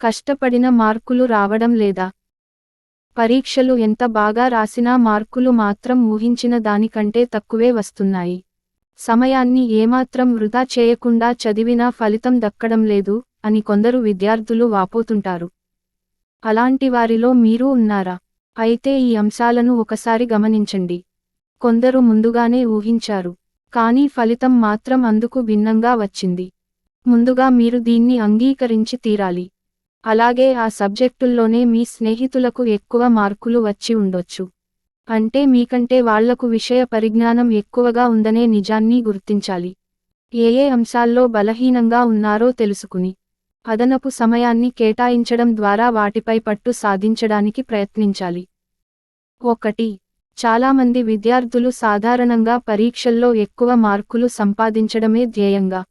కష్టపడిన మార్కులు రావడం లేదా పరీక్షలు ఎంత బాగా రాసినా మార్కులు మాత్రం ఊహించిన దానికంటే తక్కువే వస్తున్నాయి. సమయాన్ని ఏమాత్రం వృధా చేయకుండా చదివినా ఫలితం దక్కడం లేదు అని కొందరు విద్యార్థులు వాపోతుంటారు. అలాంటి వారిలో మీరు ఉన్నారా? అయితే ఈ అంశాలను ఒకసారి గమనించండి. కొందరు ముందుగానే ఊహించారు కానీ ఫలితం మాత్రం అందుకు భిన్నంగా వచ్చింది. ముందుగా మీరు దీన్ని అంగీకరించి తీరాలి. అలాగే ఆ సబ్జెక్టుల్లోనే మీ స్నేహితులకు ఎక్కువ మార్కులు వచ్చి ఉండొచ్చు. అంటే మీకంటే వాళ్ళకు విషయ పరిజ్ఞానం ఎక్కువగా ఉందనే నిజాన్ని గుర్తించాలి. ఏ ఏ అంశాల్లో బలహీనంగా ఉన్నారో తెలుసుకుని అదనపు సమయాన్ని కేటాయించడం ద్వారా వాటిపై పట్టు సాధించడానికి ప్రయత్నించాలి. ఒకటి చాలామంది విద్యార్థులు సాధారణంగా పరీక్షల్లో ఎక్కువ మార్కులు సంపాదించడమే ధ్యేయంగా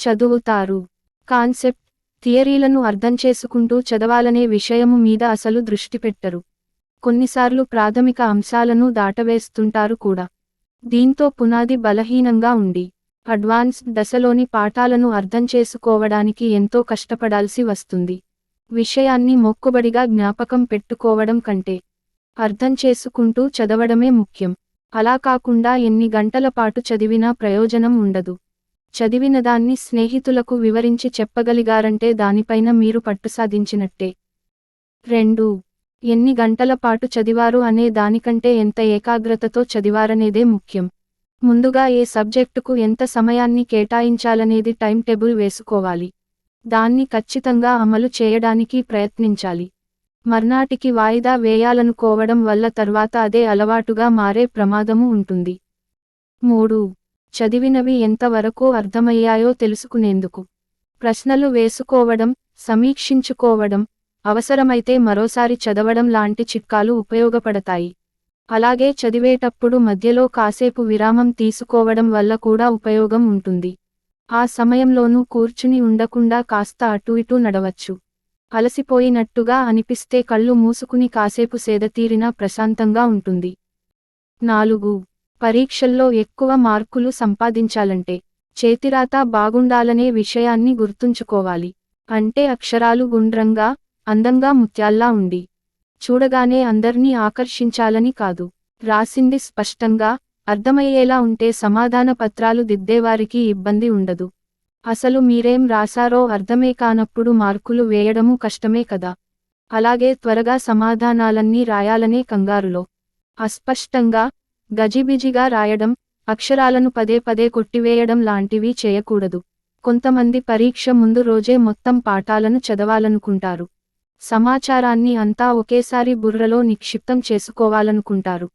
చదువుతారు. కాన్సెప్ట్ థియరీలను అర్థం చేసుకుంటూ చదవాలనే విషయము మీద అసలు దృష్టి పెట్టరు. కొన్నిసార్లు ప్రాథమిక అంశాలను దాటవేస్తుంటారు కూడా. దీంతో పునాది బలహీనంగా ఉండి అడ్వాన్స్ దశలోని పాఠాలను అర్థం చేసుకోవడానికి ఎంతో కష్టపడాల్సి వస్తుంది. విషయాన్ని మొక్కుబడిగా జ్ఞాపకం పెట్టుకోవడం కంటే అర్థం చేసుకుంటూ చదవడమే ముఖ్యం. అలా కాకుండా ఎన్ని గంటల పాటు చదివినా ప్రయోజనం ఉండదు. చదివినదాన్ని స్నేహితులకు వివరించి చెప్పగలిగారంటే దానిపైన మీరు పట్టుసాధించినట్టే రెండు. ఎన్ని గంటల పాటు చదివారు అనే దానికంటే ఎంత ఏకాగ్రతతో చదివారనేదే ముఖ్యం. ముందుగా ఏ సబ్జెక్టుకు ఎంత సమయాన్ని కేటాయించాలనేది టైం టేబుల్ వేసుకోవాలి. దాన్ని ఖచ్చితంగా అమలు చేయడానికి ప్రయత్నించాలి. మర్నాటికి వాయిదా వేయాలనుకోవడం వల్ల తర్వాత అదే అలవాటుగా మారే ప్రమాదము ఉంటుంది. మూడు. చదివినవి ఎంతవరకు అర్థమయ్యాయో తెలుసుకునేందుకు. ప్రశ్నలు వేసుకోవడం సమీక్షించుకోవడం అవసరమైతే మరోసారి చదవడం లాంటి చిట్కాలు ఉపయోగపడతాయి. అలాగే చదివేటప్పుడు మధ్యలో కాసేపు విరామం తీసుకోవడం వల్ల కూడా ఉపయోగం ఉంటుంది. ఆ సమయంలోనూ కూర్చుని ఉండకుండా కాస్త అటు ఇటు నడవచ్చు. అలసిపోయినట్టుగా అనిపిస్తే కళ్ళు మూసుకుని కాసేపు సేదతీరినా ప్రశాంతంగా ఉంటుంది. నాలుగు పరీక్షల్లో ఎక్కువ మార్కులు సంపాదించాలంటే చేతిరాత బాగుండాలనే విషయాన్ని గుర్తుంచుకోవాలి. అంటే అక్షరాలు గుండ్రంగా అందంగా ముత్యాల్లా ఉండి చూడగానే అందర్నీ ఆకర్షించాలని కాదు. రాసింది స్పష్టంగా అర్థమయ్యేలా ఉంటే సమాధాన పత్రాలు దిద్దేవారికి ఇబ్బంది ఉండదు. అసలు మీరేం రాశారో అర్థమే కానప్పుడు మార్కులు వేయడము కష్టమే కదా. అలాగే త్వరగా సమాధానాలన్నీ రాయాలనే కంగారులో. అస్పష్టంగా గజిబిజిగా రాయడం అక్షరాలను పదే పదే కొట్టివేయడం లాంటివి చేయకూడదు. కొంతమంది పరీక్ష ముందు రోజే మొత్తం పాఠాలను చదవాలనుకుంటారు. సమాచారాన్ని అంతా ఒకేసారి బుర్రలో నిక్షిప్తం చేసుకోవాలనుకుంటారు.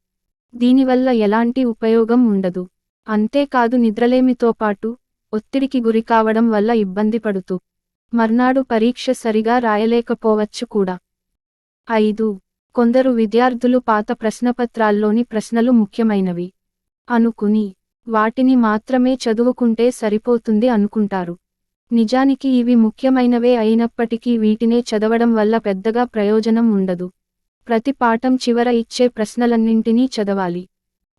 దీనివల్ల ఎలాంటి ఉపయోగం ఉండదు. అంతేకాదు నిద్రలేమితో పాటు ఒత్తిడికి గురికావడం వల్ల ఇబ్బంది పడుతూ మర్నాడు పరీక్ష సరిగా రాయలేకపోవచ్చు కూడా. ఐదు కొందరు విద్యార్థులు పాత ప్రశ్నపత్రాల్లోని ప్రశ్నలు ముఖ్యమైనవి. అనుకుని వాటిని మాత్రమే చదువుకుంటే సరిపోతుంది అనుకుంటారు. నిజానికి ఇవి ముఖ్యమైనవే అయినప్పటికీ వీటినే చదవడం వల్ల పెద్దగా ప్రయోజనం ఉండదు. ప్రతి పాఠం చివర ఇచ్చే ప్రశ్నలన్నింటినీ చదవాలి.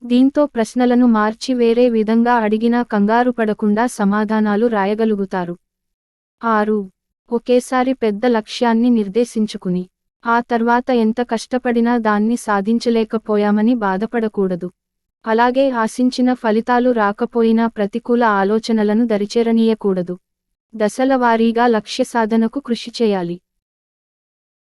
దీంతో ప్రశ్నలను మార్చి వేరే విధంగా అడిగినా కంగారు పడకుండా సమాధానాలు రాయగలుగుతారు. ఆరు. ఒకేసారి పెద్ద లక్ష్యాన్ని నిర్దేశించుకుని ఆ తర్వాత ఎంత కష్టపడినా దాన్ని సాధించలేకపోయామని బాధపడకూడదు. అలాగే ఆశించిన ఫలితాలు రాకపోయినా ప్రతికూల ఆలోచనలను దరిచేరనీయకూడదు. దశల వారీగా లక్ష్య సాధనకు కృషి చేయాలి.